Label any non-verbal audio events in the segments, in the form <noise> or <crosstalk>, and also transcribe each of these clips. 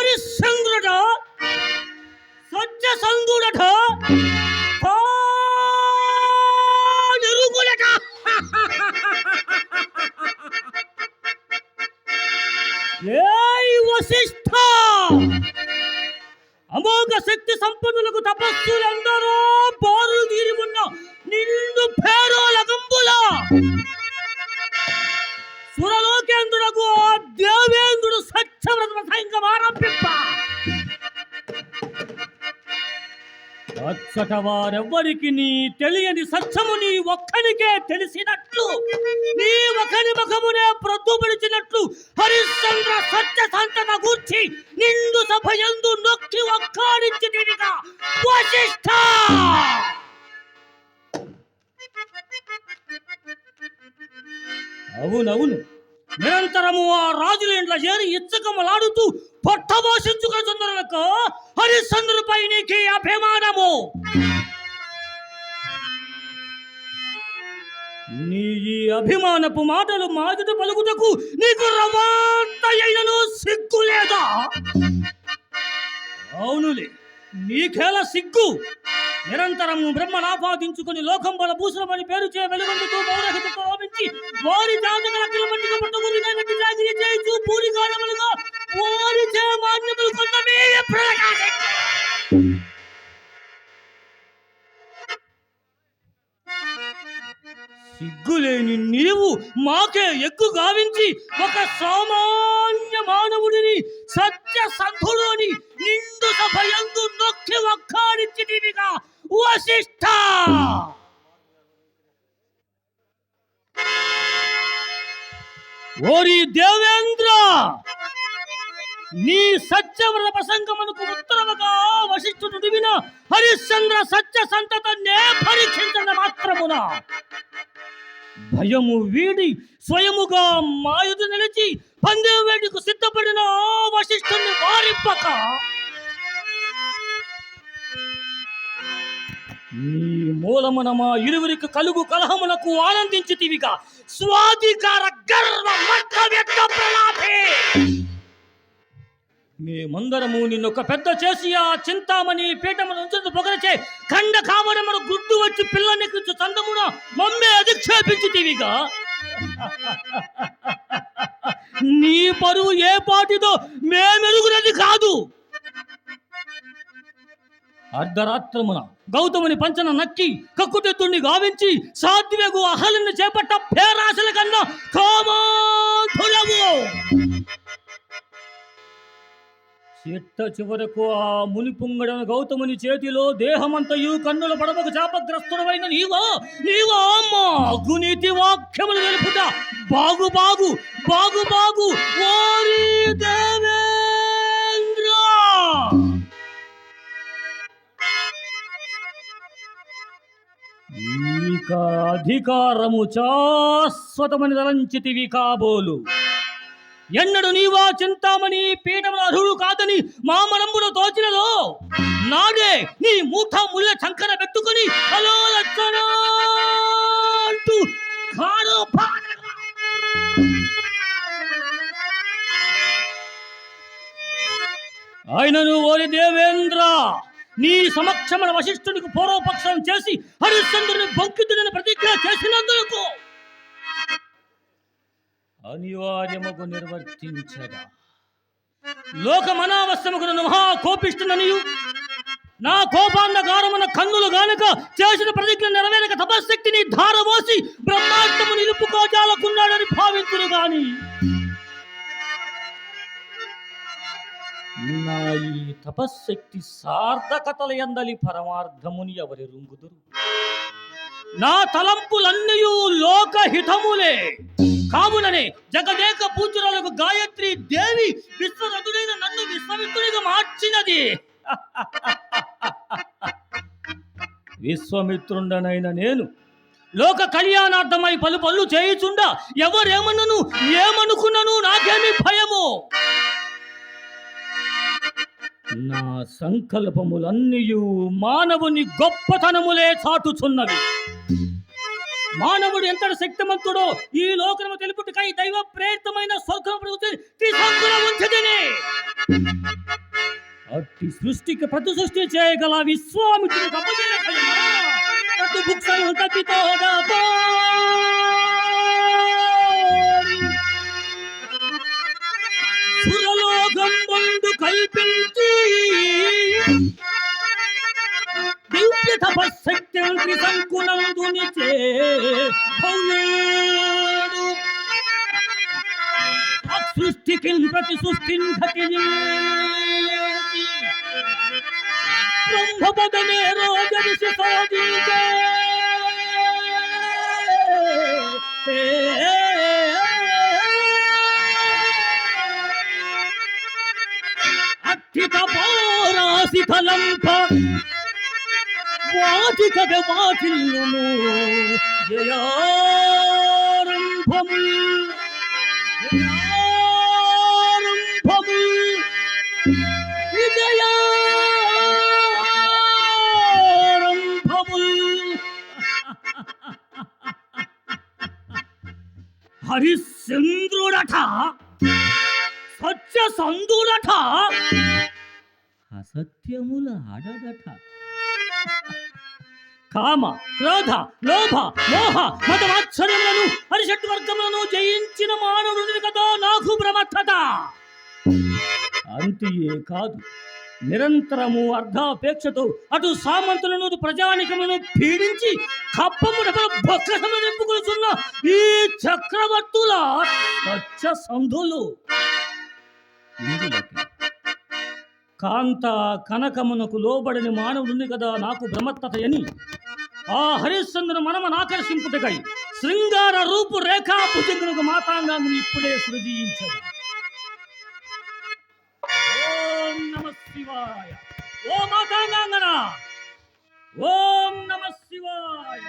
హరిశ్చంద్రుడ సత్యసంధుడట నిరుగులట ఏయ్ వశిష్ఠ అమోఘ శక్తి సంపన్నులకు తపస్సులందరూ బారులు అచ్చట వారెవ్వరికి నీ తెలియని సత్యము నీ ఒక్కనికే తెలిసినట్లు నీ ఒకని ముఖమునే ప్రొద్దుపడిచినట్లు హరిశ్చంద్ర సత్య సంతన గూర్చి నిండు సభయందు నొక్కి ఒక్కాడించిదిగా వశిష్ఠ అవునవును. నిరంతరము ఆ రాజుల ఇంట్లో చేరి ఇచ్చకములాడుతూ పొట్టబోషించుకొచ్చుందరులకు హరిశ్చంద్రుపై నీకు అభిమానము. నీ ఈ అభిమానపు మాటలు మాదుట పలుకుటకు నీకు రవాంత అయినను సిగ్గు లేదా? అవునులే నీకేలా సిగ్గు? నిరంతరం బ్రహ్మనాపాదించుకుని లోకం బల భూషణమని పేరు చే వెలుగొందుతూ పౌరహితతో కోపించి వారి జాతకలకి మట్టిగా పట్టుకుని నగటి మాకే ఎక్కువ గావించి ఒక సామాన్య మానవుడిని సత్య సంధులోని నిండు సభయందు నొక్కి ఒక్కాడించిదివిగా వశిష్ట. ఓరి దేవేంద్ర నీ సత్యవ్రత ప్రసంగమునకు ఉత్తరముగా వశిష్ఠుడు విన హరిశ్చంద్ర సత్య సంతతనే పరీక్షించిన మాత్రమున? భయము వీడి స్వయముగా మాయుధ నిలిచి పందెం వేడికు సిద్ధపడిన వశిష్ఠుని వారింపక. నీ మూలమున మా ఇరువురికి కలుగు కలహమునకు ఆనందించుతీవిగా. స్వాధికార గర్వ మట్ట వ్యక్త ప్రలాపే. మేమందరము నిన్నొక పెద్ద చేసి ఆ చింతామణి పీఠమును ఉంచుతూ పొగరచే ఖండ కామరమును గుడ్డు వచ్చి పిల్లనికిచ్చు చందమున మమ్మే అధిక్షేపించితివిగా. <laughs> నీ పరువు ఏ పాటిదో మేమెరుగునది కాదు. అర్ధరాత్రమున గౌతముని పంచన నక్కి కక్కుతెత్తుణ్ణి గావించి సాధ్వేగు అహలను చేపట్ట పేరాశల కన్నా కామాధులము చిట్ట చివరకు ఆ మునిపుంగడన గౌతముని చేతిలో దేహమంతయు కన్నుల పడమకు శాపగ్రస్తుడమైన నీవో? నీవో అమ్మ? అగ్గునీతి వాక్యములు తెలుపుట బాగు బాగు బాగు బాగు ఓరి దేవేంద్ర! నీక అధికారము శాశ్వతమని తలంచితివి కాబోలు. ఎన్నడు నీవా చింతామణి పీఠముల అర్హుడు కాదని మా తోచినదో నాడే నీ మూఠ ముళ్ళ చంకర పెట్టుకుని హలో లచ్చన అంటూ కాడు ఆయనను ఓరి దేవేంద్ర నీ సమక్షమున వశిష్ఠునికి పూర్వపక్షం చేసి హరిశ్చంద్రుని బొంకితుడిని ప్రతిజ్ఞ చేసినందుకు అనివార్యముకు నిర్వర్తించదా లోకమనావశ్యముకు నన్ను మహా కోపిస్తున్ననియు నా కోపాంధకారమున కన్నులు గానక చేసిన ప్రతిజ్ఞ నెరవేరక తపశక్తిని ధారవోసి బ్రహ్మాండము నిలుపుకోజాలకున్నాడని భావించును గాని. నా ఈ తపశ్శక్తి సార్థకతల ఎందలి పరమార్థముని ఎవరి రుంగుదురు? నా తలంపులన్నయూ లోకహితములే. కావుననే జగదేక పూజలకు గాయత్రి దేవి విశ్వరథుడైన నన్ను విశ్వమిత్రుడిగా మార్చినది. <laughs> విశ్వమిత్రుండనైన నేను లోక కళ్యాణార్థమై పలు పనులు చేయుచుండా ఎవరేమన్నను ఏమనుకున్నను నాకేమి భయము. నా సంకల్పములన్నీ మానవుని గొప్పతనములే చాటుచున్నవి. మానవుడు ఎంత శక్తిమంతుడో ఈ లోకము తెలుపుటకై దైవ ప్రేరితమైన స్వర్గం ఉంచదని. అట్టి సృష్టికి ప్రతి సృష్టి చేయగల విశ్వామిత్రుడు అపజయమా అటు బుక్సలు సురలోకం ముందు కల్పించి తపశక్తి సంకులందునిచే సృష్టికి ప్రతి సృష్టిని ఘటిని బ్రహ్మపదమే రోజరిసి సాధించే అత్యుత పోరాసి ఫలంప 와디가 와딜로무 여름 밤을 여름 밤을 이제 여름 밤을 하리승도라타! 서자 선도라타! 하서태물 아라라타! కామ క్రోధ లోభ మోహ మతమాత్సర్యములను హరిషట్ వర్గములను జయించిన మానవుడిని కదా నాకు ప్రమత్తత అంతియే కాదు. నిరంతరము అర్ధాపేక్షతో అటు సామంతులను ప్రజానికమును ప్రజానికములను పీడించి కప్పముడపల బొక్కసము నింపుకొలుచున్న ఈ చక్రవర్తుల పచ్చ సంధులు ఇందులోకి కాంత కనకమునకు లోబడని మానవుడిని కదా నాకు బ్రహ్మత్తత అని ఆ హరిశ్చంద్రుని మనమను ఆకర్షింపుటకై శృంగార రూపు రేఖా భుజంగునకు మాతాంగాన్ని ఇప్పుడే సృజించదు ఓం నమ శివాయ. ఓ మాతాంగాంగన. ఓం నమ శివాయ.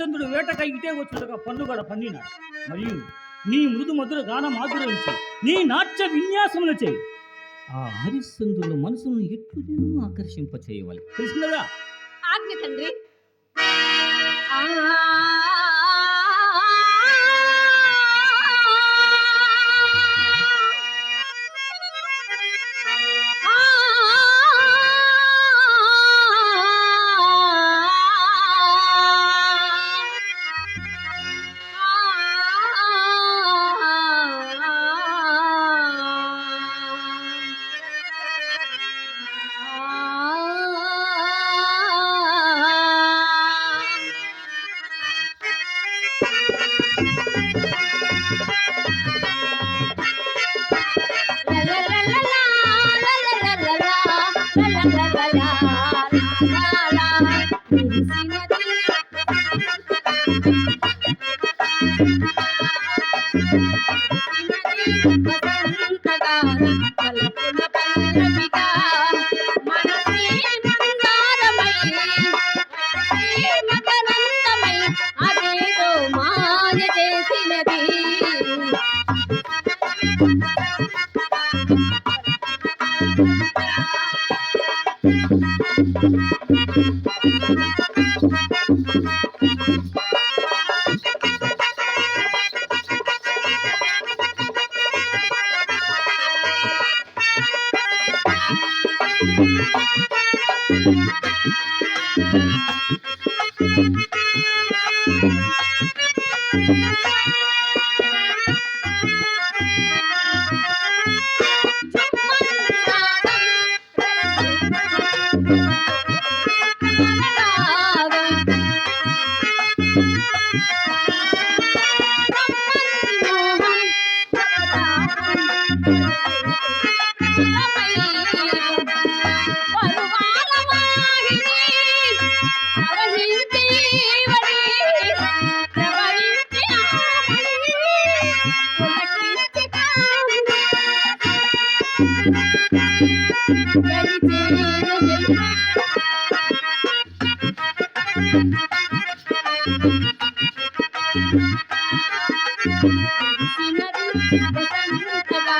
హరిశ్చంద్రుడు వేటకై ఇటే వచ్చుటగా పన్నుగడ పన్నినాడు మరియు నీ మృదు మధుర గాన మాధురించి నీ నాట్య విన్యాసములు చేయి. ఆ హరిశ్చంద్రుడు మనసును ఎట్లు నేను ఆకర్షింప చేయవాలి తెలిసిందా? ఆజ్ఞ తండ్రి.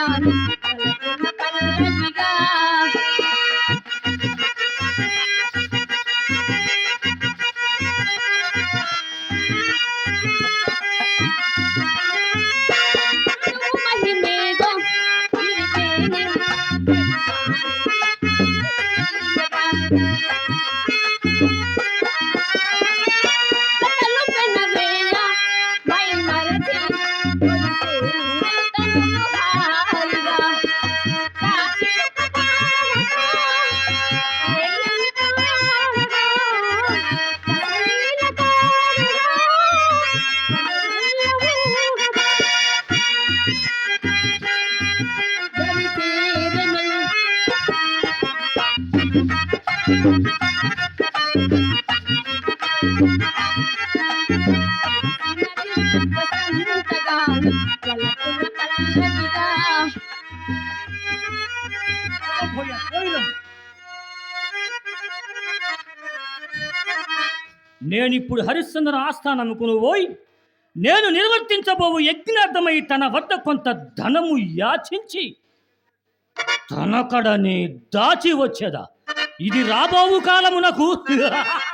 Bye. నేను ఇప్పుడు హరిశ్చంద్ర ఆస్థానం పోయి నేను నిర్వర్తించబోవు యజ్ఞార్థమై తన వద్ద కొంత ధనము యాచించి తనకడని దాచి వచ్చేదా? ఇది రాబోవు కాలమునకు. <laughs>